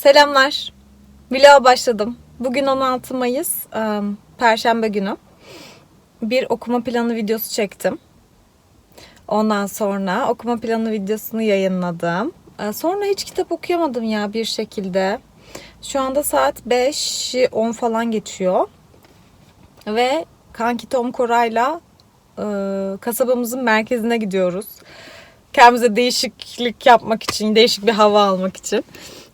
Selamlar. Vloga başladım. Bugün 16 Mayıs, eee, Perşembe günü. Bir okuma planı videosu çektim. Ondan sonra okuma planı videosunu yayınladım. Sonra hiç kitap okuyamadım ya bir şekilde. Şu anda saat 5'i 10 falan geçiyor. Ve kanki Tom Koray'la eee, kasabamızın merkezine gidiyoruz. Kendimize değişiklik yapmak için, değişik bir hava almak için.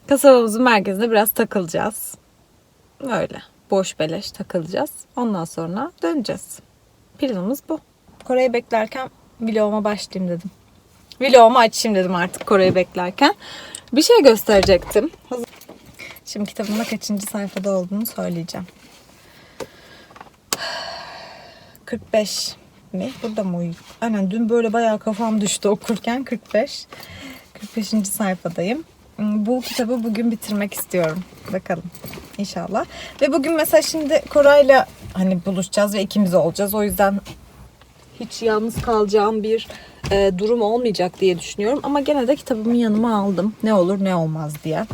Kasabamızın merkezinde biraz takılacağız. Öyle. Boş beleş takılacağız. Ondan sonra döneceğiz. Planımız bu. Kore'yi beklerken vloguma başlayayım dedim. Vlogumu açayım dedim artık Kore'yi beklerken. Bir şey gösterecektim. Şimdi kitabımda kaçıncı sayfada olduğunu söyleyeceğim. 45 mi? Burada mı uyuyor? Aynen dün böyle bayağı kafam düştü okurken 45. 45. sayfadayım. Hmm, Bu kitabı bugün bitirmek istiyorum. Bakalım inşallah. Ve bugün mesela şimdi Koray'la hani buluşacağız ve ikimiz olacağız. O yüzden hiç yalnız kalacağım bir e, durum olmayacak diye düşünüyorum. Ama gene de kitabımı yanıma aldım. Ne olur ne olmaz diye.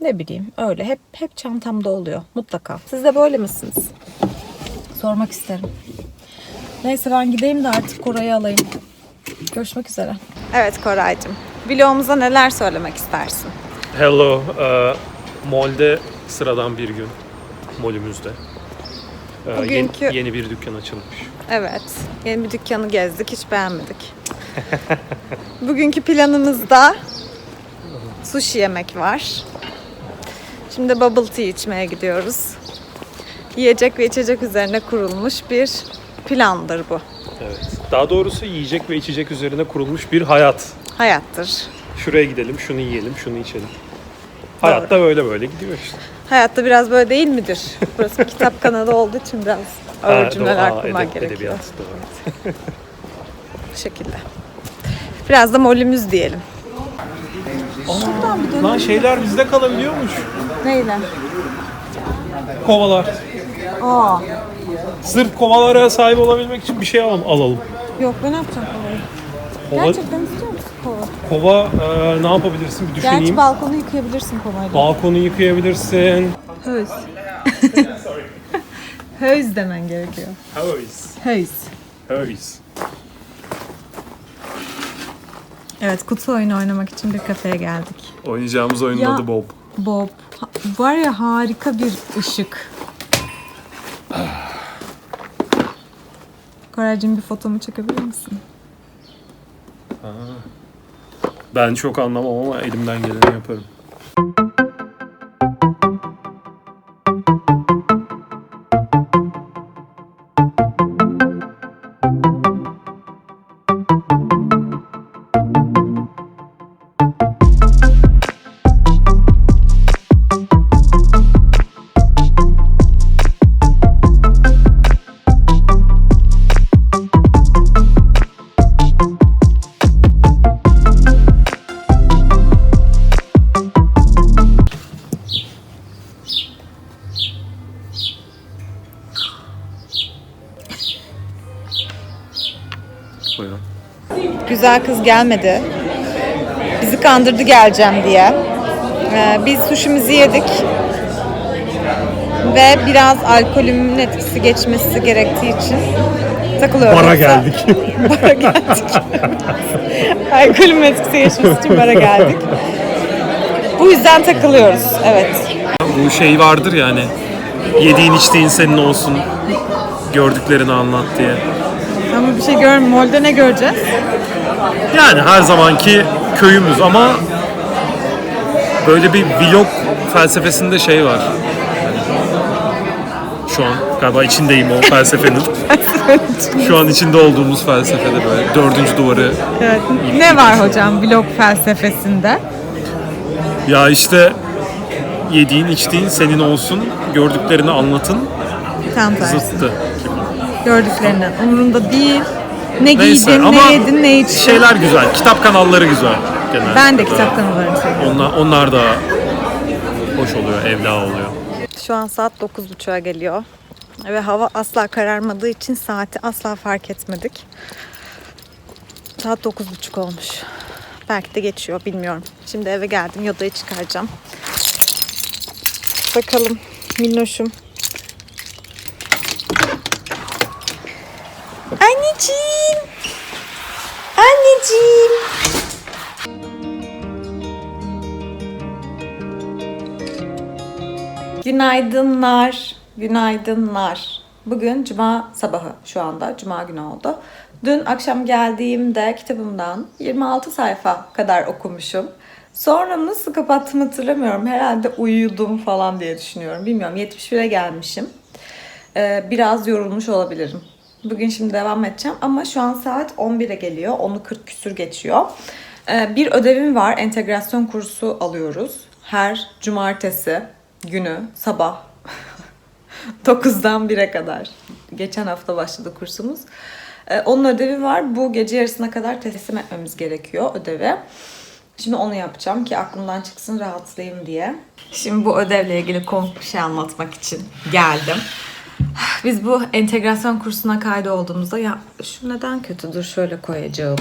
Ne bileyim öyle hep hep çantamda oluyor mutlaka. Siz de böyle misiniz? Sormak isterim. Neyse ben gideyim de artık Koray'ı alayım. Görüşmek üzere. Evet Koray'cığım. Vlogumuza neler söylemek istersin? Hello, e, Mol'de sıradan bir gün. Mol'ümüzde. Yeni- Bugünkü- yeni, bir dükkan açılmış. Evet. Yeni bir dükkanı gezdik. Hiç beğenmedik. Bugünkü planımızda sushi yemek var. Şimdi bubble tea içmeye gidiyoruz. Yiyecek ve içecek üzerine kurulmuş bir plandır bu. Evet. Daha doğrusu yiyecek ve içecek üzerine kurulmuş bir hayat. Hayattır. Şuraya gidelim, şunu yiyelim, şunu içelim. Hayatta böyle böyle gidiyor işte. Hayatta biraz böyle değil midir? Burası bir kitap kanalı olduğu için biraz ağır cümleler kurmak gerekiyor. Edebiyat doğru. Bu şekilde. Biraz da molümüz diyelim. Şuradan bir dön. Lan şeyler bizde kalabiliyormuş. Neyle? Kovalar. Aa. Sırf kovalara sahip olabilmek için bir şey alalım. alalım. Yok ben ne yapacağım kovayı? Kova, Gerçekten istiyor musun kova? kova e, ne yapabilirsin bir düşüneyim. Gerçi balkonu yıkayabilirsin kovayla. Balkonu yıkayabilirsin. Höz. Höz demen gerekiyor. Höys. Höz. Höys. Evet kutu oyunu oynamak için bir kafeye geldik. Oynayacağımız oyunun Ya- adı Bob. Bob. ha- Var ya harika bir ışık. Koraycığım bir fotomu çekebilir misin? Ben çok anlamam ama elimden geleni yaparım. Kız gelmedi. Bizi kandırdı geleceğim diye. Ee, biz suşimizi yedik. Ve biraz alkolümün etkisi geçmesi gerektiği için takılıyoruz. Bara geldik. bara geldik. alkolümün etkisi geçmesi için bara geldik. Bu yüzden takılıyoruz. Evet. Bu şey vardır ya hani yediğin içtiğin senin olsun gördüklerini anlat diye. Ama bir şey görmüyorum. Molde ne göreceğiz? Yani her zamanki köyümüz ama böyle bir vlog felsefesinde şey var. Şu an galiba içindeyim o felsefenin. Şu an içinde olduğumuz felsefede böyle dördüncü duvarı. Evet. Ne var hocam vlog felsefesinde? Ya işte yediğin içtiğin senin olsun gördüklerini anlatın Tam tersi. zıttı. Gördüklerinden. Umurunda değil. Ne Neyse giydin, ama ne yedin, ne içtin. şeyler güzel. Kitap kanalları güzel genelde. Ben de kitap kanallarını seviyorum. Onlar, onlar da hoş oluyor, evla oluyor. Şu an saat 9.30'a geliyor. Ve hava asla kararmadığı için saati asla fark etmedik. Saat 9.30 olmuş. Belki de geçiyor bilmiyorum. Şimdi eve geldim. Yoda'yı çıkaracağım. Bakalım minnoşum. Günaydınlar. Günaydınlar. Bugün cuma sabahı şu anda. Cuma günü oldu. Dün akşam geldiğimde kitabımdan 26 sayfa kadar okumuşum. Sonra nasıl kapattım hatırlamıyorum. Herhalde uyudum falan diye düşünüyorum. Bilmiyorum 71'e gelmişim. Ee, biraz yorulmuş olabilirim. Bugün şimdi devam edeceğim ama şu an saat 11'e geliyor. Onu 40 küsür geçiyor. Ee, bir ödevim var. Entegrasyon kursu alıyoruz. Her cumartesi günü sabah 9'dan 1'e kadar. Geçen hafta başladı kursumuz. Ee, onun ödevi var. Bu gece yarısına kadar teslim etmemiz gerekiyor ödevi. Şimdi onu yapacağım ki aklımdan çıksın rahatlayayım diye. Şimdi bu ödevle ilgili komik bir şey anlatmak için geldim. Biz bu entegrasyon kursuna kaydolduğumuzda ya şu neden kötüdür şöyle koyacağım.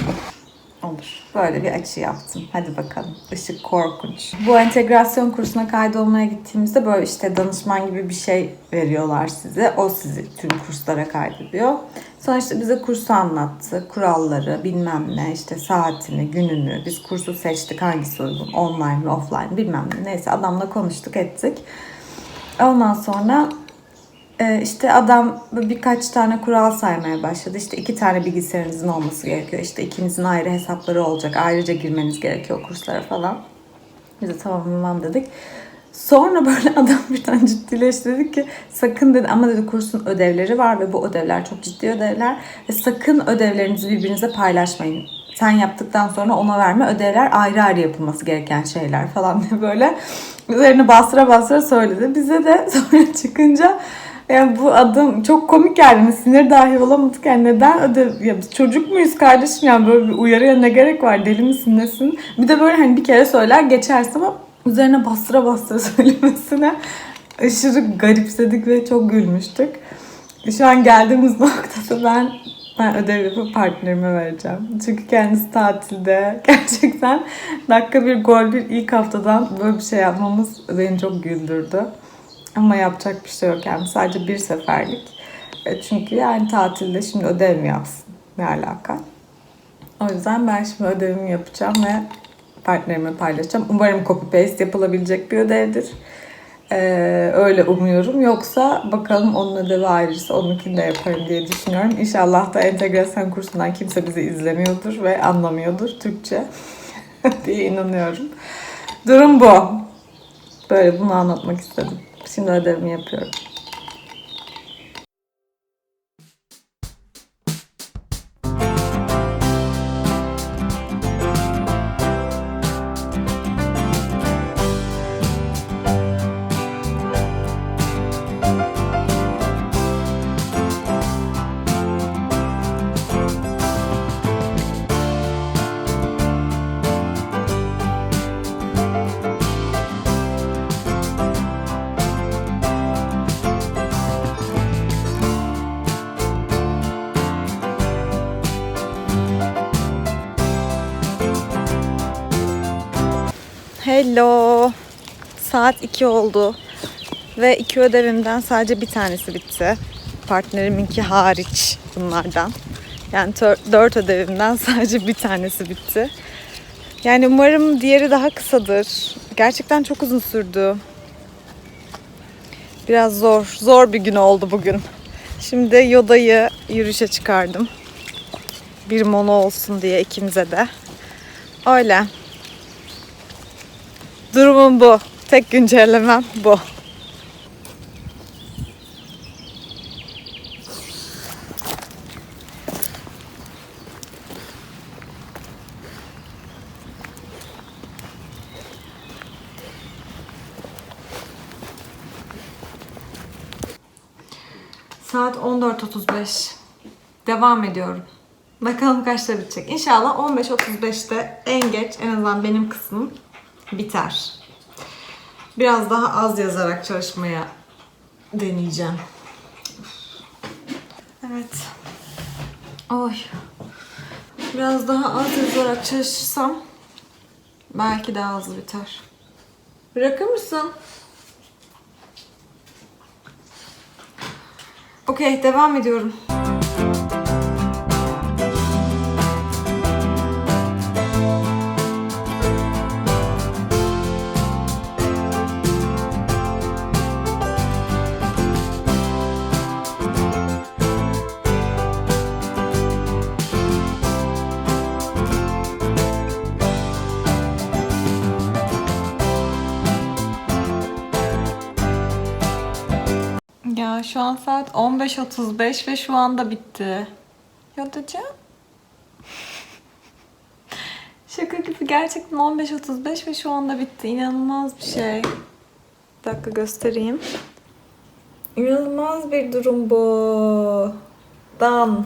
Olur. Böyle bir açı yaptım. Hadi bakalım. Işık korkunç. Bu entegrasyon kursuna kaydolmaya gittiğimizde böyle işte danışman gibi bir şey veriyorlar size. O sizi tüm kurslara kaydediyor. Sonra işte bize kursu anlattı. Kuralları, bilmem ne, işte saatini, gününü. Biz kursu seçtik. Hangisi uygun? Online mi, offline bilmem ne. Neyse adamla konuştuk, ettik. Ondan sonra işte adam birkaç tane kural saymaya başladı. İşte iki tane bilgisayarınızın olması gerekiyor. İşte ikinizin ayrı hesapları olacak. Ayrıca girmeniz gerekiyor kurslara falan. Biz de tamam tamam dedik. Sonra böyle adam bir tane ciddileşti dedi ki sakın dedi ama dedi kursun ödevleri var ve bu ödevler çok ciddi ödevler ve sakın ödevlerinizi birbirinize paylaşmayın. Sen yaptıktan sonra ona verme ödevler ayrı ayrı yapılması gereken şeyler falan diye böyle üzerine bastıra bastıra söyledi. Bize de sonra çıkınca yani bu adam çok komik yani sinir dahi olamadık yani neden ödev ya biz çocuk muyuz kardeşim yani böyle bir uyarıya ne gerek var deli misin nesin bir de böyle hani bir kere söyler geçersin ama üzerine bastıra bastıra söylemesine aşırı garipsedik ve çok gülmüştük. Şu an geldiğimiz noktada ben ben ödev yapıp partnerime vereceğim. Çünkü kendisi tatilde. Gerçekten dakika bir gol bir ilk haftadan böyle bir şey yapmamız beni çok güldürdü. Ama yapacak bir şey yok yani sadece bir seferlik. E, Çünkü yani tatilde şimdi ödev mi yapsın? Ne alaka? O yüzden ben şimdi ödevimi yapacağım ve partnerime paylaşacağım. Umarım copy paste yapılabilecek bir ödevdir. Ee, öyle umuyorum. Yoksa bakalım onun ödevi ayrıysa onunkini de yaparım diye düşünüyorum. İnşallah da entegrasyon kursundan kimse bizi izlemiyordur ve anlamıyordur Türkçe diye inanıyorum. Durum bu. Böyle bunu anlatmak istedim. Şimdi ödevimi yapıyorum. Hello. Saat 2 oldu. Ve iki ödevimden sadece bir tanesi bitti. Partneriminki hariç bunlardan. Yani dört ödevimden sadece bir tanesi bitti. Yani umarım diğeri daha kısadır. Gerçekten çok uzun sürdü. Biraz zor. Zor bir gün oldu bugün. Şimdi Yoda'yı yürüyüşe çıkardım. Bir mono olsun diye ikimize de. Öyle. Durumum bu. Tek güncellemem bu. Saat 14.35. Devam ediyorum. Bakalım kaçta bitecek. İnşallah 15.35'te en geç en azından benim kısmım biter. Biraz daha az yazarak çalışmaya deneyeceğim. Evet. Oy. Biraz daha az yazarak çalışırsam belki daha hızlı biter. Bırakır mısın? Okey, devam ediyorum. Şu an saat 15.35 ve şu anda bitti. Yodacığım. Şaka gibi gerçekten 15.35 ve şu anda bitti. İnanılmaz bir şey. Bir dakika göstereyim. İnanılmaz bir durum bu. Dan.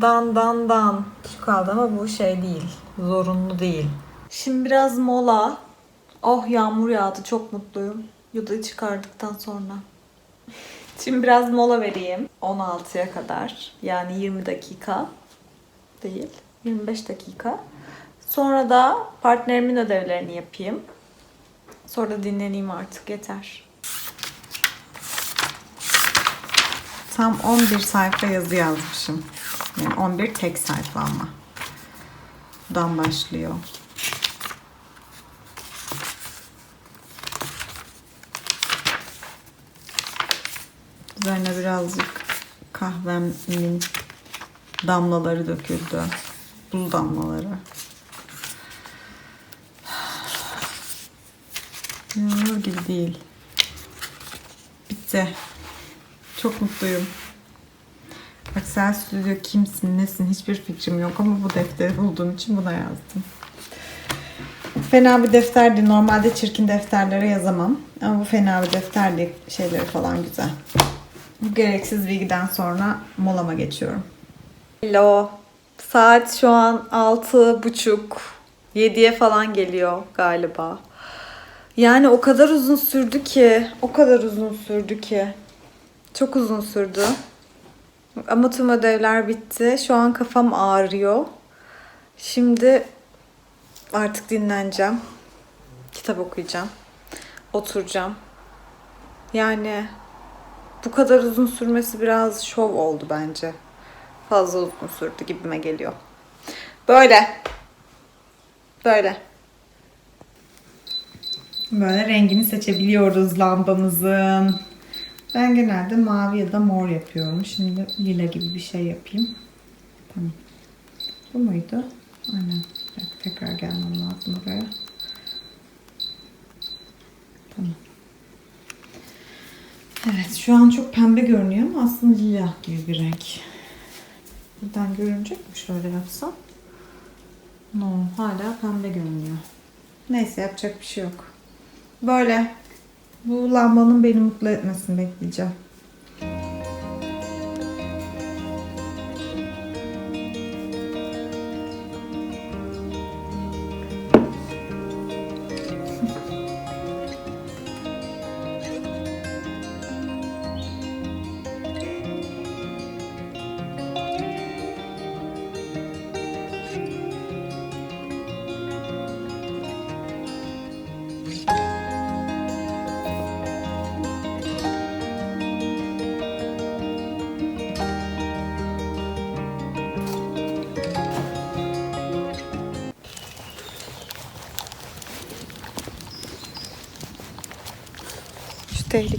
Dan dan dan. Şu kaldı ama bu şey değil. Zorunlu değil. Şimdi biraz mola. Oh yağmur yağdı. Çok mutluyum. Yudayı çıkardıktan sonra. Şimdi biraz mola vereyim. 16'ya kadar. Yani 20 dakika. Değil. 25 dakika. Sonra da partnerimin ödevlerini yapayım. Sonra da dinleneyim artık. Yeter. Tam 11 sayfa yazı yazmışım. Yani 11 tek sayfa ama. Buradan başlıyor. Üzerine birazcık kahvemin damlaları döküldü. Buz damlaları. İnanılır gibi değil. Bitti. Çok mutluyum. Aksel Stüdyo kimsin, nesin hiçbir fikrim yok ama bu defteri bulduğum için buna yazdım. Fena bir defter değil. Normalde çirkin defterlere yazamam. Ama bu fena bir defter değil. Şeyleri falan güzel. Bu gereksiz bilgiden sonra molama geçiyorum. Hello. Saat şu an altı buçuk. Yediye falan geliyor galiba. Yani o kadar uzun sürdü ki. O kadar uzun sürdü ki. Çok uzun sürdü. Ama tüm ödevler bitti. Şu an kafam ağrıyor. Şimdi artık dinleneceğim. Kitap okuyacağım. Oturacağım. Yani bu kadar uzun sürmesi biraz şov oldu bence. Fazla uzun sürdü gibime geliyor. Böyle. Böyle. Böyle rengini seçebiliyoruz lambamızın. Ben genelde mavi ya da mor yapıyorum. Şimdi lila gibi bir şey yapayım. Tamam. Bu muydu? Aynen. Tekrar gelmem lazım buraya. Tamam. Evet şu an çok pembe görünüyor ama aslında lila gibi bir renk. Buradan görünecek mi şöyle yapsam? No, hala pembe görünüyor. Neyse yapacak bir şey yok. Böyle. Bu lambanın beni mutlu etmesini bekleyeceğim.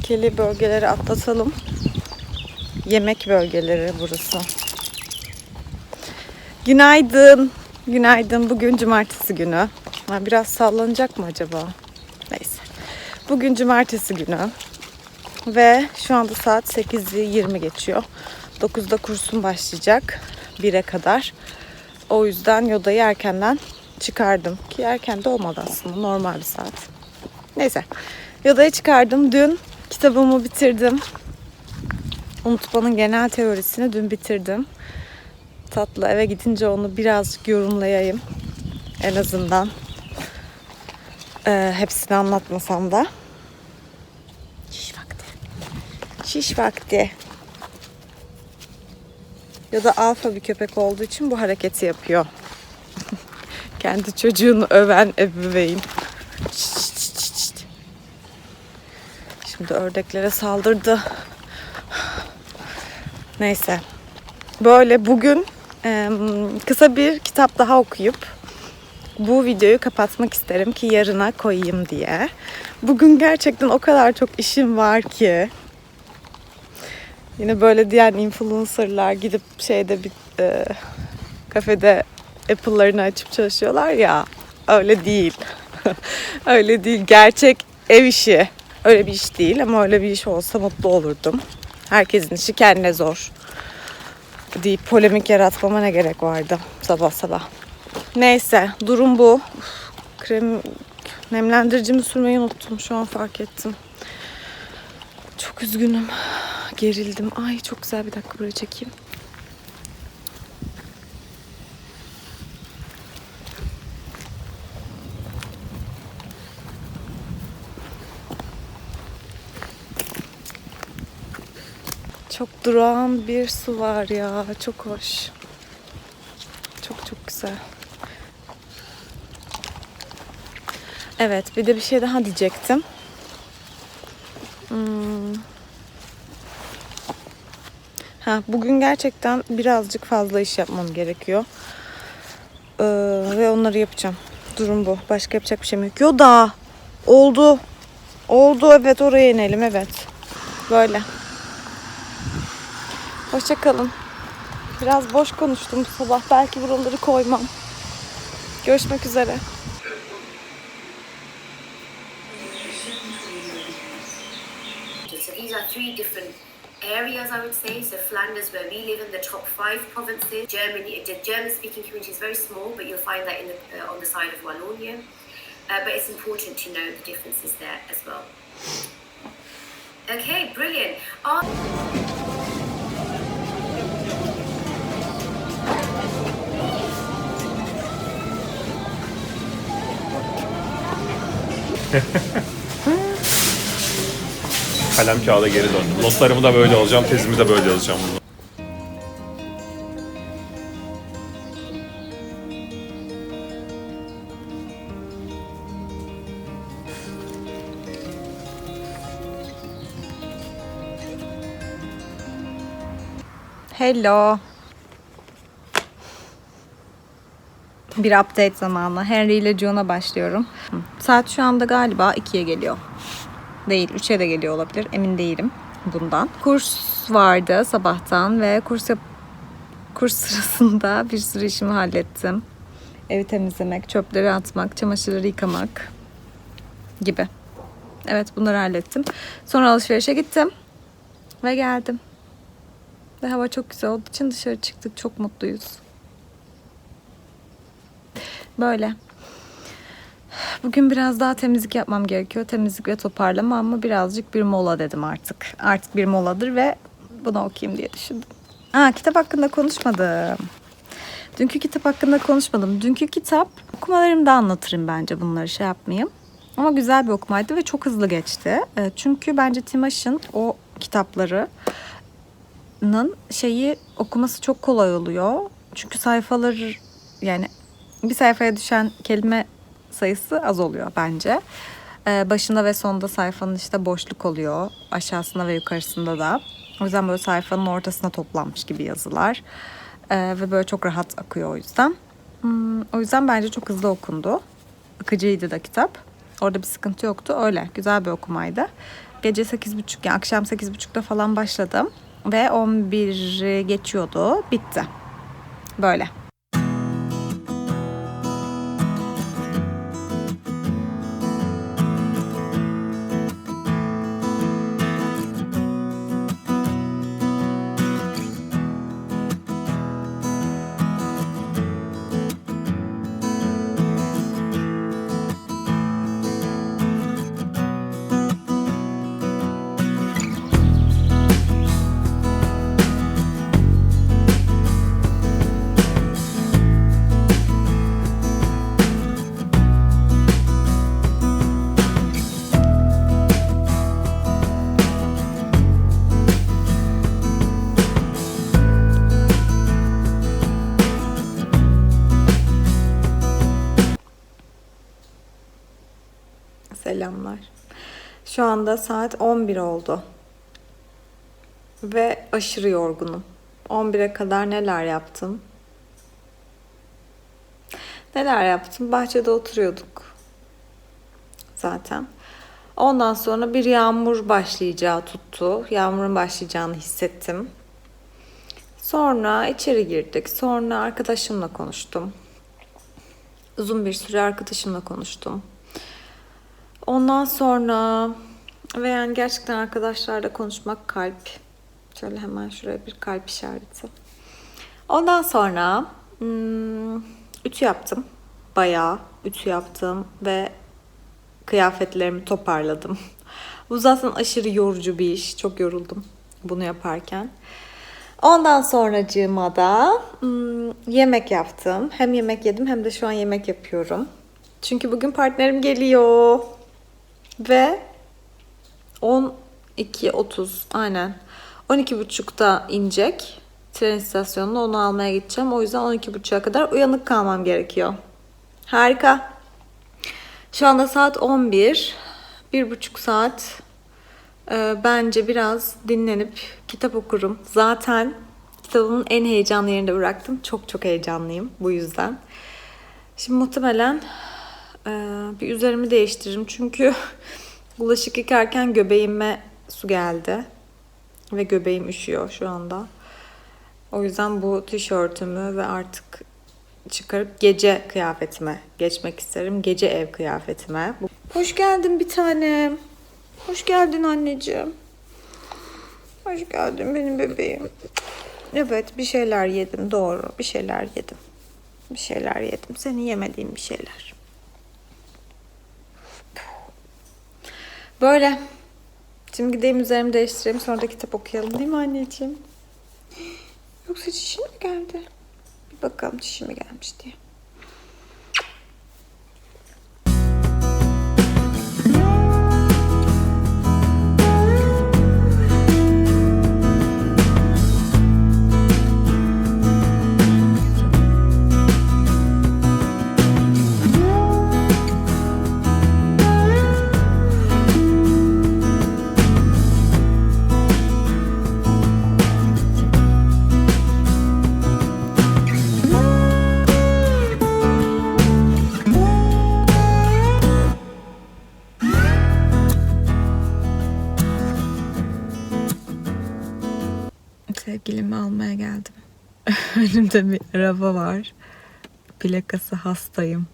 Tehlikeli bölgeleri atlatalım. Yemek bölgeleri burası. Günaydın. Günaydın. Bugün cumartesi günü. Ha, biraz sallanacak mı acaba? Neyse. Bugün cumartesi günü. Ve şu anda saat 8'i 20 geçiyor. 9'da kursum başlayacak. 1'e kadar. O yüzden yodayı erkenden çıkardım. Ki erken de olmadı aslında. Normal bir saat. Neyse. Yodayı çıkardım. Dün kitabımı bitirdim. Unutmanın genel teorisini dün bitirdim. Tatlı eve gidince onu birazcık yorumlayayım. En azından. Ee, hepsini anlatmasam da. Şiş vakti. Şiş vakti. Ya da alfa bir köpek olduğu için bu hareketi yapıyor. Kendi çocuğunu öven ebeveyn. Şşt. Şimdi ördeklere saldırdı. Neyse. Böyle bugün kısa bir kitap daha okuyup bu videoyu kapatmak isterim ki yarına koyayım diye. Bugün gerçekten o kadar çok işim var ki. Yine böyle diğer influencerlar gidip şeyde bir e, kafede Apple'larını açıp çalışıyorlar ya. Öyle değil. öyle değil. Gerçek ev işi. Öyle bir iş değil ama öyle bir iş olsa mutlu olurdum. Herkesin işi kendine zor. Deyip polemik yaratmama ne gerek vardı sabah sabah. Neyse durum bu. Uf, krem nemlendiricimi sürmeyi unuttum şu an fark ettim. Çok üzgünüm. Gerildim. Ay çok güzel bir dakika buraya çekeyim. Çok durağan bir su var ya. Çok hoş. Çok çok güzel. Evet bir de bir şey daha diyecektim. Hmm. Ha, bugün gerçekten birazcık fazla iş yapmam gerekiyor. Ee, ve onları yapacağım. Durum bu. Başka yapacak bir şeyim yok. Yoda! Oldu. Oldu evet oraya inelim evet. Böyle. Hoşçakalın. Biraz boş konuştum bu sabah. Belki buraları koymam. Görüşmek üzere. So these are three different areas, I would say. So Flanders, where we live in the top five provinces. Germany, the German-speaking community is very small, but you'll find that in the, uh, on the side of Wallonia. Uh, but it's important to know the differences there as well. Okay, brilliant. Are- Kalem kağıda geri döndüm. Notlarımı da böyle alacağım, tezimi de böyle yazacağım. Hello. Bir update zamanı. Henry ile John'a başlıyorum. Saat şu anda galiba 2'ye geliyor. Değil, 3'e de geliyor olabilir. Emin değilim bundan. Kurs vardı sabahtan ve kurs yap kurs sırasında bir sürü işimi hallettim. Evi temizlemek, çöpleri atmak, çamaşırları yıkamak gibi. Evet bunları hallettim. Sonra alışverişe gittim ve geldim. Ve hava çok güzel olduğu için dışarı çıktık. Çok mutluyuz. Böyle. Bugün biraz daha temizlik yapmam gerekiyor. Temizlik ve toparlama ama birazcık bir mola dedim artık. Artık bir moladır ve bunu okuyayım diye düşündüm. Aa, kitap hakkında konuşmadım. Dünkü kitap hakkında konuşmadım. Dünkü kitap okumalarımda anlatırım bence bunları şey yapmayayım. Ama güzel bir okumaydı ve çok hızlı geçti. E, Çünkü bence Timaş'ın o kitapları Nın şeyi okuması çok kolay oluyor. Çünkü sayfalar yani bir sayfaya düşen kelime sayısı az oluyor bence. Ee, başında ve sonunda sayfanın işte boşluk oluyor. Aşağısında ve yukarısında da. O yüzden böyle sayfanın ortasına toplanmış gibi yazılar. Ee, ve böyle çok rahat akıyor o yüzden. Hmm, o yüzden bence çok hızlı okundu. Akıcıydı da kitap. Orada bir sıkıntı yoktu. Öyle güzel bir okumaydı. Gece 8.30 yani akşam 8.30'da falan başladım. Ve 11 geçiyordu. Bitti. Böyle. Selamlar. Şu anda saat 11 oldu. Ve aşırı yorgunum. 11'e kadar neler yaptım? Neler yaptım? Bahçede oturuyorduk. Zaten. Ondan sonra bir yağmur başlayacağı tuttu. Yağmurun başlayacağını hissettim. Sonra içeri girdik. Sonra arkadaşımla konuştum. Uzun bir süre arkadaşımla konuştum. Ondan sonra ve yani gerçekten arkadaşlarla konuşmak kalp. Şöyle hemen şuraya bir kalp işareti. Ondan sonra hmm, ütü yaptım. Bayağı ütü yaptım ve kıyafetlerimi toparladım. Bu zaten aşırı yorucu bir iş. Çok yoruldum bunu yaparken. Ondan sonracığıma da hmm, yemek yaptım. Hem yemek yedim hem de şu an yemek yapıyorum. Çünkü bugün partnerim geliyor. Ve 12.30 aynen. 12.30'da inecek. Tren istasyonuna onu almaya gideceğim. O yüzden 12.30'a kadar uyanık kalmam gerekiyor. Harika. Şu anda saat 11. Bir buçuk saat. Ee, bence biraz dinlenip kitap okurum. Zaten kitabımın en heyecanlı yerinde bıraktım. Çok çok heyecanlıyım bu yüzden. Şimdi muhtemelen e, bir üzerimi değiştiririm. Çünkü bulaşık yıkarken göbeğime su geldi. Ve göbeğim üşüyor şu anda. O yüzden bu tişörtümü ve artık çıkarıp gece kıyafetime geçmek isterim. Gece ev kıyafetime. Hoş geldin bir tanem. Hoş geldin anneciğim. Hoş geldin benim bebeğim. Evet bir şeyler yedim doğru. Bir şeyler yedim. Bir şeyler yedim. Senin yemediğin bir şeyler. Böyle. Şimdi gideyim üzerimi değiştireyim sonra da kitap okuyalım değil mi anneciğim? Yoksa çişin mi geldi? Bir bakalım çişi mi gelmiş diye. Önümde bir araba var. Plakası hastayım.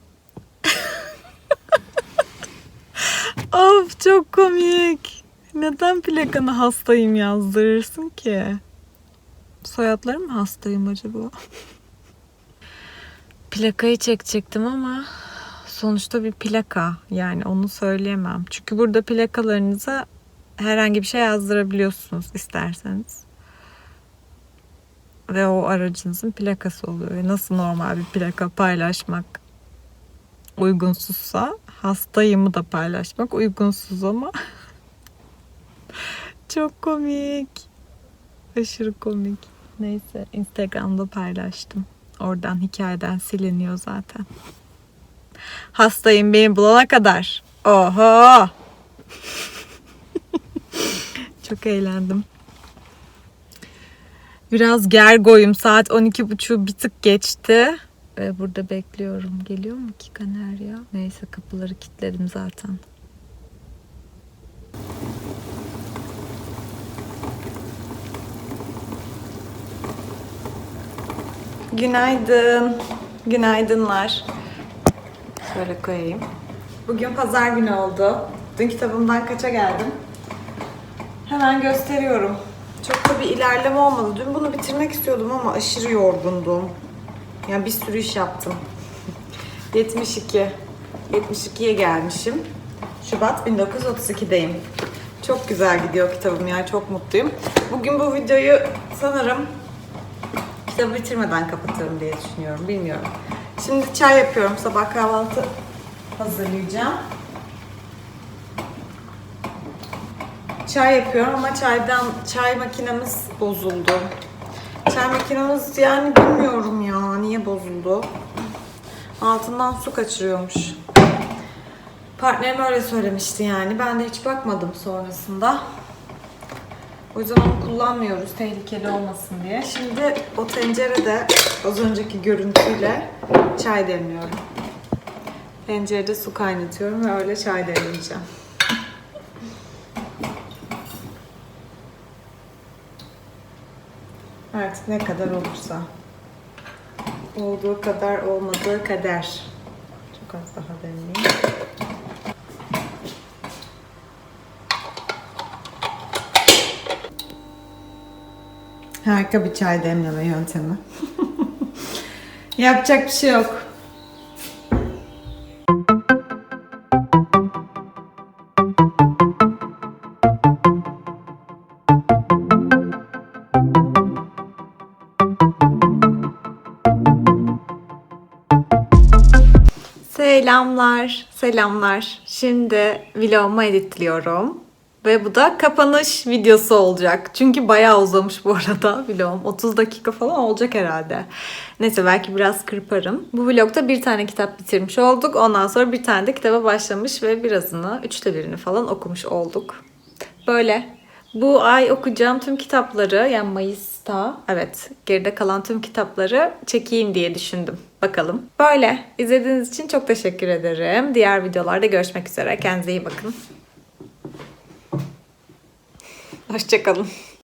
of çok komik. Neden plakanı hastayım yazdırırsın ki? Soyadları mı hastayım acaba? Plakayı çekecektim ama sonuçta bir plaka. Yani onu söyleyemem. Çünkü burada plakalarınıza herhangi bir şey yazdırabiliyorsunuz isterseniz ve o aracınızın plakası oluyor. Nasıl normal bir plaka paylaşmak uygunsuzsa hastayımı da paylaşmak uygunsuz ama çok komik. Aşırı komik. Neyse Instagram'da paylaştım. Oradan hikayeden siliniyor zaten. Hastayım beni bulana kadar. Oho. çok eğlendim. Biraz gergoyum. Saat 12.30 bir tık geçti. Ve burada bekliyorum. Geliyor mu ki kanarya? Neyse kapıları kilitledim zaten. Günaydın. Günaydınlar. Şöyle koyayım. Bugün pazar günü oldu. Dün kitabımdan kaça geldim? Hemen gösteriyorum. Çok da bir ilerleme olmadı. Dün bunu bitirmek istiyordum ama aşırı yorgundum. Yani bir sürü iş yaptım. 72. 72'ye gelmişim. Şubat 1932'deyim. Çok güzel gidiyor kitabım ya. Çok mutluyum. Bugün bu videoyu sanırım kitabı bitirmeden kapatırım diye düşünüyorum. Bilmiyorum. Şimdi çay yapıyorum. Sabah kahvaltı hazırlayacağım. Çay yapıyorum ama çaydan çay makinemiz bozuldu. Çay makinemiz yani bilmiyorum ya niye bozuldu. Altından su kaçırıyormuş. Partnerim öyle söylemişti yani. Ben de hiç bakmadım sonrasında. O yüzden onu kullanmıyoruz tehlikeli olmasın diye. Şimdi o tencerede az önceki görüntüyle çay demliyorum. Tencerede su kaynatıyorum ve öyle çay demleyeceğim. Artık ne kadar olursa. Olduğu kadar olmadığı kader. Çok az daha demleyeyim. Harika bir çay demleme yöntemi. Yapacak bir şey yok. Selamlar, selamlar. Şimdi vlogumu editliyorum. Ve bu da kapanış videosu olacak. Çünkü bayağı uzamış bu arada vlogum. 30 dakika falan olacak herhalde. Neyse belki biraz kırparım. Bu vlogda bir tane kitap bitirmiş olduk. Ondan sonra bir tane de kitaba başlamış ve birazını, üçte birini falan okumuş olduk. Böyle. Bu ay okuyacağım tüm kitapları yani Mayıs'ta evet geride kalan tüm kitapları çekeyim diye düşündüm. Bakalım. Böyle. İzlediğiniz için çok teşekkür ederim. Diğer videolarda görüşmek üzere. Kendinize iyi bakın. Hoşçakalın.